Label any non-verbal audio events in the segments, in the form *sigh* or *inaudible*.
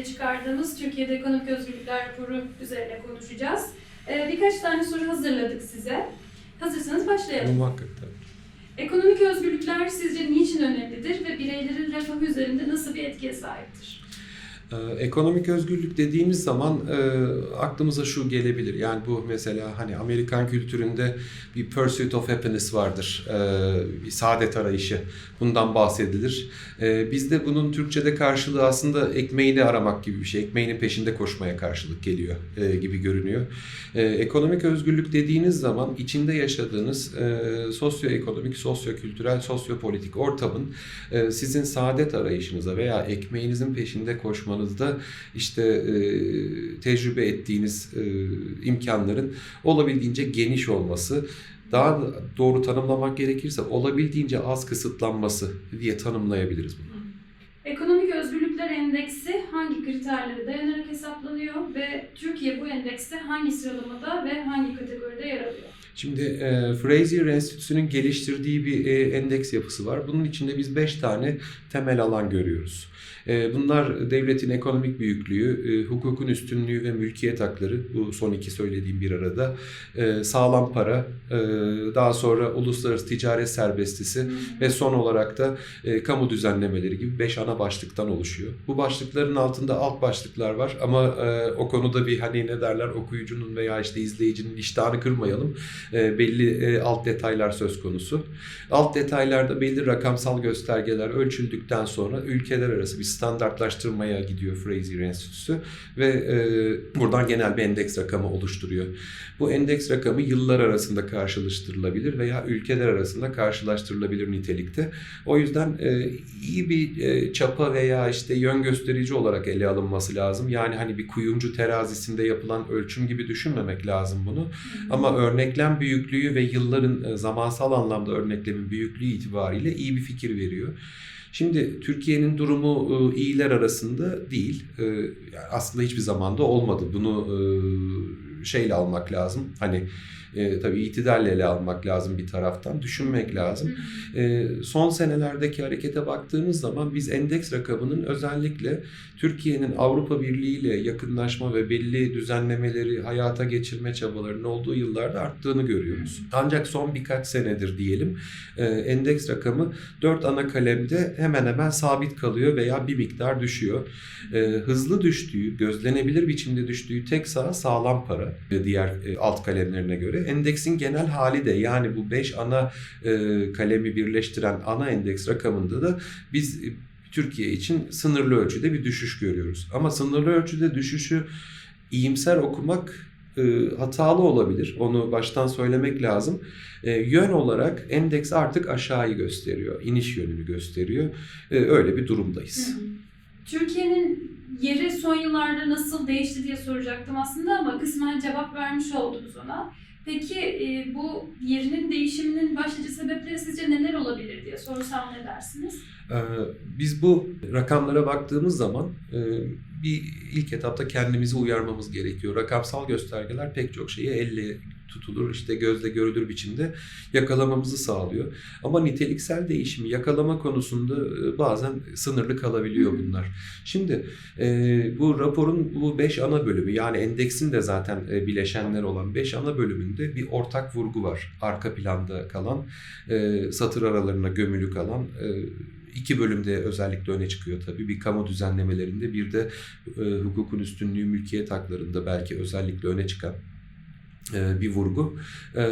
ortaya çıkardığımız Türkiye'de Ekonomik Özgürlükler raporu üzerine konuşacağız. Ee, birkaç tane soru hazırladık size. Hazırsanız başlayalım. Muhakkak tabii. Ekonomik özgürlükler sizce niçin önemlidir ve bireylerin refahı üzerinde nasıl bir etkiye sahiptir? Ee, Ekonomik özgürlük dediğimiz zaman e, aklımıza şu gelebilir. Yani bu mesela hani Amerikan kültüründe bir pursuit of happiness vardır. Ee, bir saadet arayışı. Bundan bahsedilir. Ee, bizde bunun Türkçe'de karşılığı aslında ekmeğini aramak gibi bir şey. Ekmeğinin peşinde koşmaya karşılık geliyor e, gibi görünüyor. Ekonomik özgürlük dediğiniz zaman içinde yaşadığınız e, sosyoekonomik, sosyokültürel, sosyopolitik ortamın e, sizin saadet arayışınıza veya ekmeğinizin peşinde koşmanızda işte e, tecrübe ettiğiniz e, imkanların olabildiğince geniş olması, daha doğru tanımlamak gerekirse olabildiğince az kısıtlanması diye tanımlayabiliriz bunu. Ekonomik Özgürlükler Endeksi hangi kriterlere dayanarak hesaplanıyor ve Türkiye bu endekste hangi sıralamada ve hangi kategoride yer alıyor? Şimdi e, Fraser Enstitüsü'nün geliştirdiği bir e, endeks yapısı var. Bunun içinde biz 5 tane temel alan görüyoruz. E, bunlar devletin ekonomik büyüklüğü, e, hukukun üstünlüğü ve mülkiyet hakları. Bu son iki söylediğim bir arada. E, sağlam para, e, daha sonra uluslararası ticaret serbestisi ve son olarak da e, kamu düzenlemeleri gibi 5 ana başlıktan oluşuyor. Bu başlıkların altında alt başlıklar var ama o konuda bir hani ne derler okuyucunun veya işte izleyicinin iştahını kırmayalım. Belli alt detaylar söz konusu. Alt detaylarda belli rakamsal göstergeler ölçüldükten sonra ülkeler arası bir standartlaştırmaya gidiyor Fraser Enstitüsü ve e, buradan genel bir endeks rakamı oluşturuyor. Bu endeks rakamı yıllar arasında karşılaştırılabilir veya ülkeler arasında karşılaştırılabilir nitelikte. O yüzden e, iyi bir e, çapa veya işte yön gösterici olarak ele alınması lazım. Yani hani bir kuyumcu terazisinde yapılan ölçüm gibi düşünmemek lazım bunu. Ama örneklem büyüklüğü ve yılların e, zamansal anlamda örneklemin büyüklüğü itibariyle iyi bir fikir veriyor. Şimdi Türkiye'nin durumu e, iyiler arasında değil. Aslında hiçbir zamanda olmadı. Bunu şeyle almak lazım. Hani e, tabii itidalle ele almak lazım bir taraftan. Düşünmek lazım. E, son senelerdeki harekete baktığımız zaman biz endeks rakamının özellikle Türkiye'nin Avrupa Birliği ile yakınlaşma ve belli düzenlemeleri hayata geçirme çabalarının olduğu yıllarda arttığını görüyoruz. Ancak son birkaç senedir diyelim e, endeks rakamı 4 ana kalemde hemen hemen sabit kalıyor veya bir miktar düşüyor. E, hızlı düştüğü, gözlenebilir biçimde düştüğü tek saha sağlam para e, diğer e, alt kalemlerine göre. Endeksin genel hali de yani bu 5 ana e, kalemi birleştiren ana endeks rakamında da biz e, Türkiye için sınırlı ölçüde bir düşüş görüyoruz. Ama sınırlı ölçüde düşüşü iyimser okumak hatalı olabilir. Onu baştan söylemek lazım. E, yön olarak endeks artık aşağıyı gösteriyor. iniş yönünü gösteriyor. E, öyle bir durumdayız. Türkiye'nin yeri son yıllarda nasıl değişti diye soracaktım aslında ama kısmen cevap vermiş oldunuz ona. Peki e, bu yerinin değişiminin başlıca sebepleri sizce neler olabilir diye sorsam ne dersiniz? Ee, Biz bu rakamlara baktığımız zaman e, bir ilk etapta kendimizi uyarmamız gerekiyor. Rakamsal göstergeler pek çok şeyi elle tutulur, işte gözle görülür biçimde yakalamamızı sağlıyor. Ama niteliksel değişimi yakalama konusunda e, bazen sınırlı kalabiliyor bunlar. Şimdi e, bu raporun bu 5 ana bölümü yani endeksin de zaten e, bileşenler olan 5 ana bölümünde bir ortak vurgu var. Arka planda kalan, e, satır aralarına gömülü kalan e, iki bölümde özellikle öne çıkıyor tabii. Bir kamu düzenlemelerinde bir de e, hukukun üstünlüğü mülkiyet haklarında belki özellikle öne çıkan e, bir vurgu. E,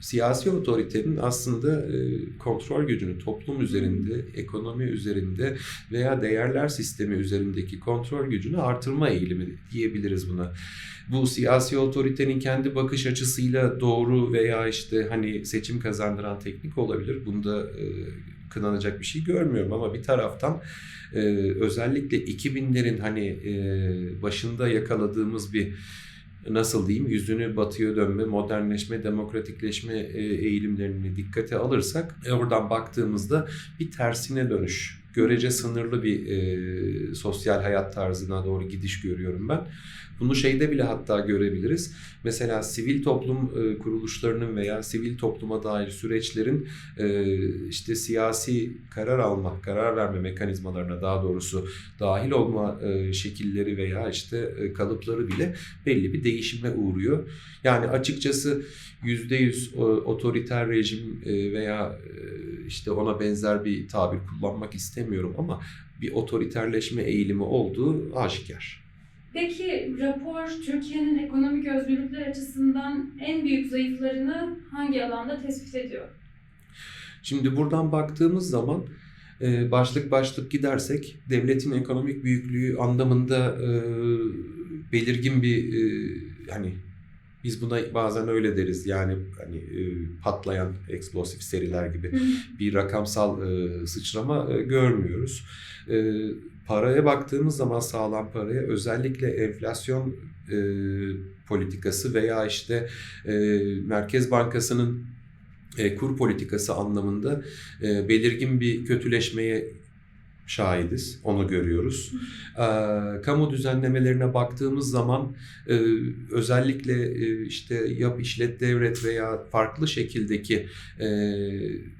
siyasi otoritenin aslında e, kontrol gücünü toplum üzerinde, ekonomi üzerinde veya değerler sistemi üzerindeki kontrol gücünü artırma eğilimi diyebiliriz buna. Bu siyasi otoritenin kendi bakış açısıyla doğru veya işte hani seçim kazandıran teknik olabilir. Bunda kınanacak bir şey görmüyorum ama bir taraftan özellikle 2000'lerin hani başında yakaladığımız bir nasıl diyeyim yüzünü batıya dönme, modernleşme, demokratikleşme e, eğilimlerini dikkate alırsak e, oradan baktığımızda bir tersine dönüş görece sınırlı bir e, sosyal hayat tarzına doğru gidiş görüyorum ben. Bunu şeyde bile hatta görebiliriz. Mesela sivil toplum e, kuruluşlarının veya sivil topluma dair süreçlerin e, işte siyasi karar alma, karar verme mekanizmalarına daha doğrusu dahil olma e, şekilleri veya işte e, kalıpları bile belli bir değişime uğruyor. Yani açıkçası %100 o- otoriter rejim e, veya e, işte ona benzer bir tabir kullanmak istemiyorum ama bir otoriterleşme eğilimi olduğu aşikar. Peki rapor Türkiye'nin ekonomik özgürlükler açısından en büyük zayıflarını hangi alanda tespit ediyor? Şimdi buradan baktığımız zaman e, başlık başlık gidersek devletin ekonomik büyüklüğü anlamında e, belirgin bir hani biz buna bazen öyle deriz yani hani e, patlayan eksplosif seriler gibi bir rakamsal e, sıçrama e, görmüyoruz. E, paraya baktığımız zaman sağlam paraya özellikle enflasyon e, politikası veya işte e, Merkez Bankası'nın e, kur politikası anlamında e, belirgin bir kötüleşmeye şahidiz. Onu görüyoruz. E, kamu düzenlemelerine baktığımız zaman e, özellikle e, işte yap işlet devret veya farklı şekildeki e,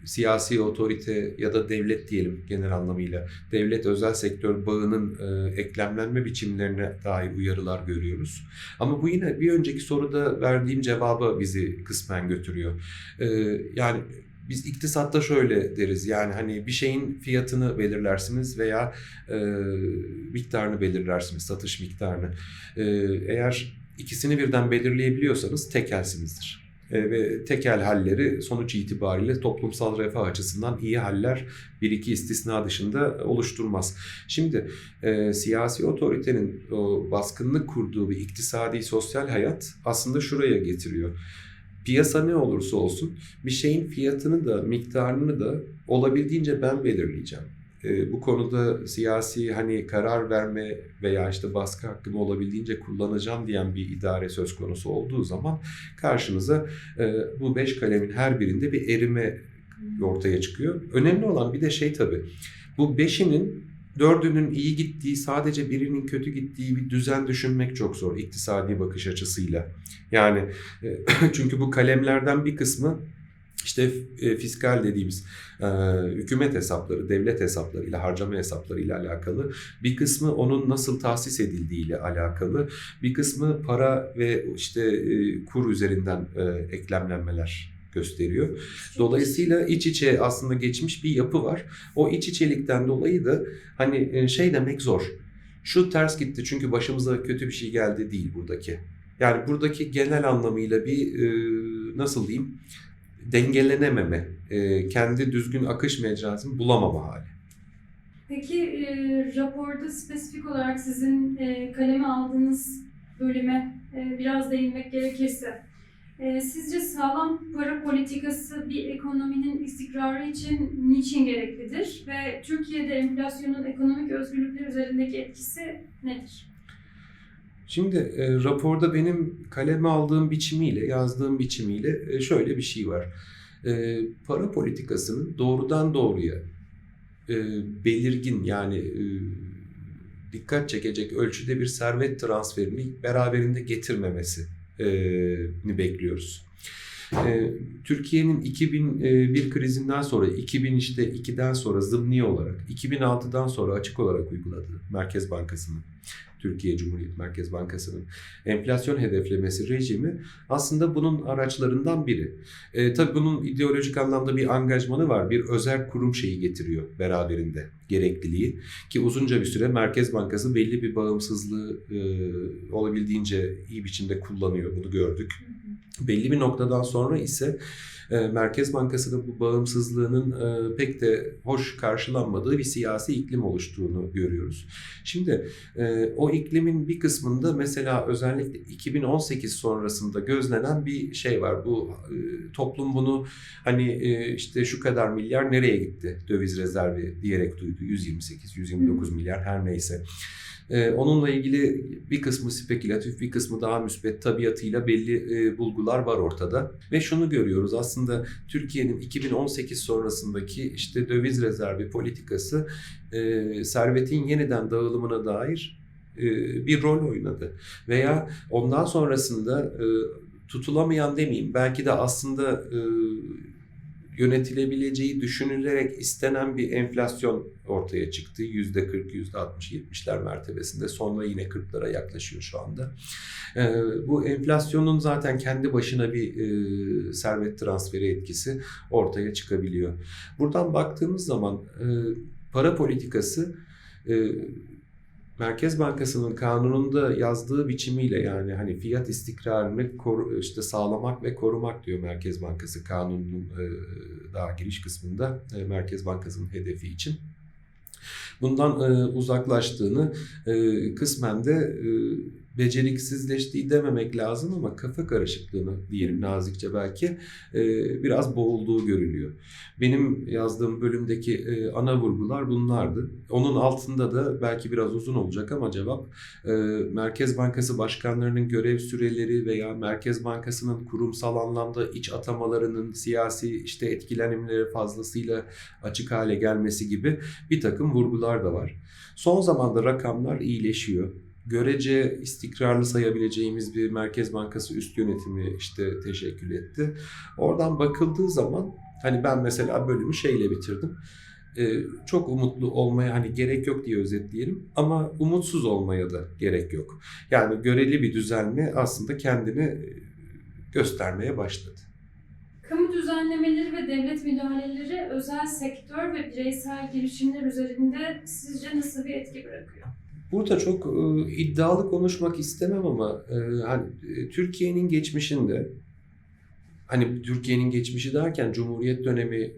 siyasi otorite ya da devlet diyelim genel anlamıyla devlet özel sektör bağının e, eklemlenme biçimlerine dair uyarılar görüyoruz. Ama bu yine bir önceki soruda verdiğim cevaba bizi kısmen götürüyor. E, yani biz iktisatta şöyle deriz yani hani bir şeyin fiyatını belirlersiniz veya e, miktarını belirlersiniz, satış miktarını. E, eğer ikisini birden belirleyebiliyorsanız tekelsinizdir. E, ve tekel halleri sonuç itibariyle toplumsal refah açısından iyi haller bir iki istisna dışında oluşturmaz. Şimdi e, siyasi otoritenin o baskınlık kurduğu bir iktisadi sosyal hayat aslında şuraya getiriyor. Piyasa ne olursa olsun bir şeyin fiyatını da miktarını da olabildiğince ben belirleyeceğim. E, bu konuda siyasi hani karar verme veya işte baskı hakkımı olabildiğince kullanacağım diyen bir idare söz konusu olduğu zaman karşınıza e, bu beş kalemin her birinde bir erime ortaya çıkıyor. Önemli olan bir de şey tabii. Bu beşinin dördünün iyi gittiği, sadece birinin kötü gittiği bir düzen düşünmek çok zor iktisadi bakış açısıyla. Yani e, *laughs* çünkü bu kalemlerden bir kısmı işte e, fiskal dediğimiz e, hükümet hesapları, devlet hesaplarıyla, harcama hesaplarıyla alakalı. Bir kısmı onun nasıl tahsis edildiğiyle alakalı. Bir kısmı para ve işte e, kur üzerinden e, eklemlenmeler gösteriyor. Dolayısıyla iç içe aslında geçmiş bir yapı var. O iç içelikten dolayı da hani e, şey demek zor. Şu ters gitti çünkü başımıza kötü bir şey geldi değil buradaki. Yani buradaki genel anlamıyla bir e, nasıl diyeyim dengelenememe, e, kendi düzgün akış mecrasını bulamama hali. Peki e, raporda spesifik olarak sizin e, kaleme aldığınız bölüme e, biraz değinmek gerekirse, e, sizce sağlam para politikası bir ekonominin istikrarı için niçin gereklidir ve Türkiye'de enflasyonun ekonomik özgürlükler üzerindeki etkisi nedir? Şimdi e, raporda benim kaleme aldığım biçimiyle, yazdığım biçimiyle e, şöyle bir şey var. E, para politikasının doğrudan doğruya e, belirgin yani e, dikkat çekecek ölçüde bir servet transferini beraberinde getirmemesi ni bekliyoruz. E, Türkiye'nin 2001 krizinden sonra, 2000 işte 2'den sonra zımni olarak, 2006'dan sonra açık olarak uyguladığı Merkez Bankası'nın, Türkiye Cumhuriyet Merkez Bankası'nın enflasyon hedeflemesi rejimi aslında bunun araçlarından biri. E, tabii bunun ideolojik anlamda bir angajmanı var. Bir özel kurum şeyi getiriyor beraberinde gerekliliği. Ki uzunca bir süre Merkez Bankası belli bir bağımsızlığı e, olabildiğince iyi biçimde kullanıyor. Bunu gördük. Belli bir noktadan sonra ise e, Merkez Bankası'nın bu bağımsızlığının e, pek de hoş karşılanmadığı bir siyasi iklim oluştuğunu görüyoruz. Şimdi e, o iklimin bir kısmında mesela özellikle 2018 sonrasında gözlenen bir şey var. Bu toplum bunu hani işte şu kadar milyar nereye gitti döviz rezervi diyerek duydu. 128, 129 milyar her neyse. Ee, onunla ilgili bir kısmı spekülatif, bir kısmı daha müspet tabiatıyla belli e, bulgular var ortada. Ve şunu görüyoruz aslında Türkiye'nin 2018 sonrasındaki işte döviz rezervi politikası e, servetin yeniden dağılımına dair e, bir rol oynadı. Veya ondan sonrasında e, tutulamayan demeyeyim belki de aslında e, yönetilebileceği düşünülerek istenen bir enflasyon ortaya çıktı. Yüzde 40, yüzde 60, 70'ler mertebesinde. Sonra yine 40'lara yaklaşıyor şu anda. Ee, bu enflasyonun zaten kendi başına bir e, servet transferi etkisi ortaya çıkabiliyor. Buradan baktığımız zaman e, para politikası e, Merkez Bankası'nın kanununda yazdığı biçimiyle yani hani fiyat istikrarını koru, işte sağlamak ve korumak diyor Merkez Bankası kanununun e, daha giriş kısmında e, Merkez Bankası'nın hedefi için. Bundan e, uzaklaştığını kısmen de beceriksizleştiği dememek lazım ama kafa karışıklığını diyelim nazikçe belki e, biraz boğulduğu görülüyor. Benim yazdığım bölümdeki e, ana vurgular bunlardı. Onun altında da belki biraz uzun olacak ama cevap e, Merkez Bankası başkanlarının görev süreleri veya Merkez Bankası'nın kurumsal anlamda iç atamalarının siyasi işte etkilenimleri fazlasıyla açık hale gelmesi gibi bir takım vurgular da var. Son zamanda rakamlar iyileşiyor görece istikrarlı sayabileceğimiz bir Merkez Bankası üst yönetimi işte teşekkül etti. Oradan bakıldığı zaman hani ben mesela bölümü şeyle bitirdim. Ee, çok umutlu olmaya hani gerek yok diye özetleyelim ama umutsuz olmaya da gerek yok. Yani göreli bir düzelme aslında kendini göstermeye başladı. Kamu düzenlemeleri ve devlet müdahaleleri özel sektör ve bireysel girişimler üzerinde sizce nasıl bir etki bırakıyor? Burada çok e, iddialı konuşmak istemem ama e, hani e, Türkiye'nin geçmişinde hani Türkiye'nin geçmişi derken Cumhuriyet dönemi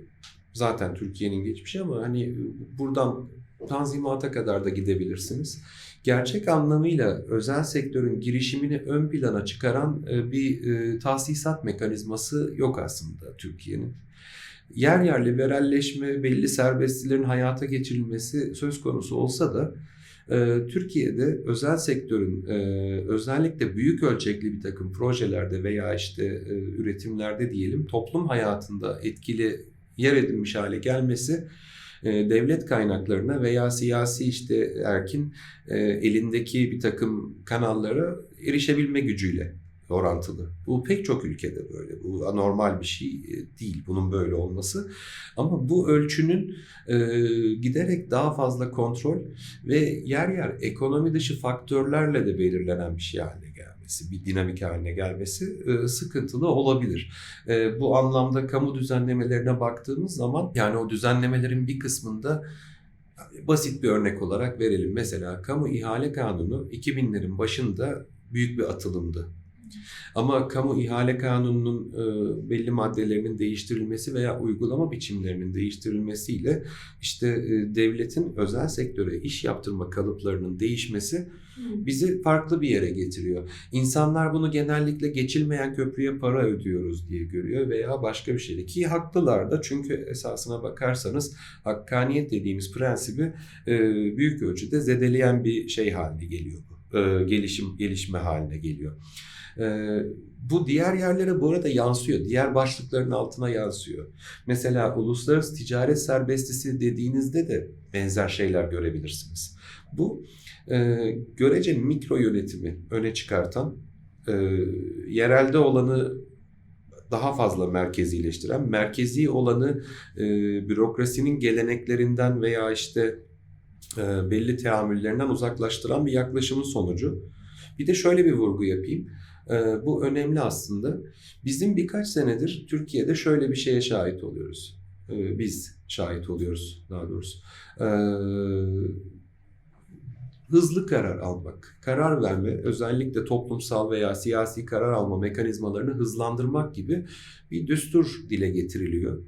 zaten Türkiye'nin geçmişi ama hani buradan Tanzimat'a kadar da gidebilirsiniz. Gerçek anlamıyla özel sektörün girişimini ön plana çıkaran e, bir e, tahsisat mekanizması yok aslında Türkiye'nin. Yer yer liberalleşme, belli serbestlilerin hayata geçirilmesi söz konusu olsa da e, Türkiye'de özel sektörün e, özellikle büyük ölçekli bir takım projelerde veya işte e, üretimlerde diyelim toplum hayatında etkili yer edinmiş hale gelmesi e, devlet kaynaklarına veya siyasi işte erkin elindeki bir takım kanallara erişebilme gücüyle orantılı. Bu pek çok ülkede böyle. Bu anormal bir şey e, değil bunun böyle olması. Ama bu ölçünün e, giderek daha fazla kontrol ve yer yer ekonomi dışı faktörlerle de belirlenen bir şey haline gelmesi, bir dinamik haline gelmesi e, sıkıntılı olabilir. E, bu anlamda kamu düzenlemelerine baktığımız zaman yani o düzenlemelerin bir kısmında basit bir örnek olarak verelim. Mesela kamu ihale kanunu 2000'lerin başında büyük bir atılımdı. Ama kamu ihale kanununun e, belli maddelerinin değiştirilmesi veya uygulama biçimlerinin değiştirilmesiyle işte e, devletin özel sektöre iş yaptırma kalıplarının değişmesi bizi farklı bir yere getiriyor. İnsanlar bunu genellikle geçilmeyen köprüye para ödüyoruz diye görüyor veya başka bir şey. Ki haklılar da çünkü esasına bakarsanız hakkaniyet dediğimiz prensibi e, büyük ölçüde zedeleyen bir şey haline geliyor bu. E, gelişim gelişme haline geliyor. Ee, bu diğer yerlere bu arada yansıyor. Diğer başlıkların altına yansıyor. Mesela uluslararası ticaret serbestisi dediğinizde de benzer şeyler görebilirsiniz. Bu e, görece mikro yönetimi öne çıkartan, e, yerelde olanı daha fazla merkezileştiren, merkezi olanı e, bürokrasinin geleneklerinden veya işte e, belli teamüllerinden uzaklaştıran bir yaklaşımın sonucu. Bir de şöyle bir vurgu yapayım. Ee, bu önemli aslında. Bizim birkaç senedir Türkiye'de şöyle bir şeye şahit oluyoruz. Ee, biz şahit oluyoruz daha doğrusu. Ee, hızlı karar almak, karar verme, özellikle toplumsal veya siyasi karar alma mekanizmalarını hızlandırmak gibi bir düstur dile getiriliyor.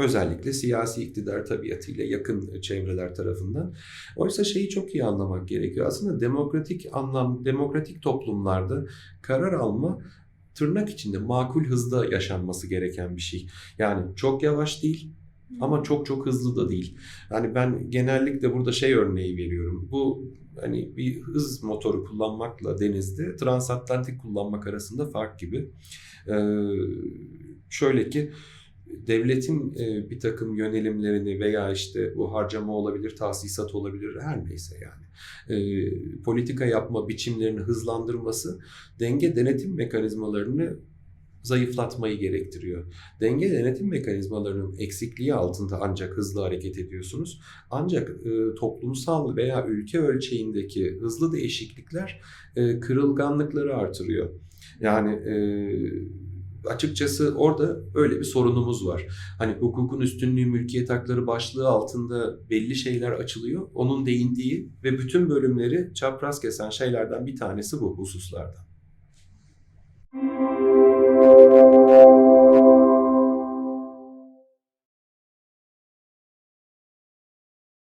Özellikle siyasi iktidar tabiatıyla yakın çevreler tarafından. Oysa şeyi çok iyi anlamak gerekiyor. Aslında demokratik anlam, demokratik toplumlarda karar alma tırnak içinde makul hızda yaşanması gereken bir şey. Yani çok yavaş değil, Ama çok çok hızlı da değil. Yani ben genellikle burada şey örneği veriyorum. Bu hani bir hız motoru kullanmakla denizde transatlantik kullanmak arasında fark gibi. Ee, şöyle ki devletin e, bir takım yönelimlerini veya işte bu harcama olabilir, tahsisat olabilir her neyse yani. E, politika yapma biçimlerini hızlandırması denge denetim mekanizmalarını zayıflatmayı gerektiriyor. Denge denetim mekanizmalarının eksikliği altında ancak hızlı hareket ediyorsunuz. Ancak e, toplumsal veya ülke ölçeğindeki hızlı değişiklikler e, kırılganlıkları artırıyor. Yani e, açıkçası orada öyle bir sorunumuz var. Hani hukukun üstünlüğü mülkiyet hakları başlığı altında belli şeyler açılıyor. Onun değindiği ve bütün bölümleri çapraz kesen şeylerden bir tanesi bu hususlardan.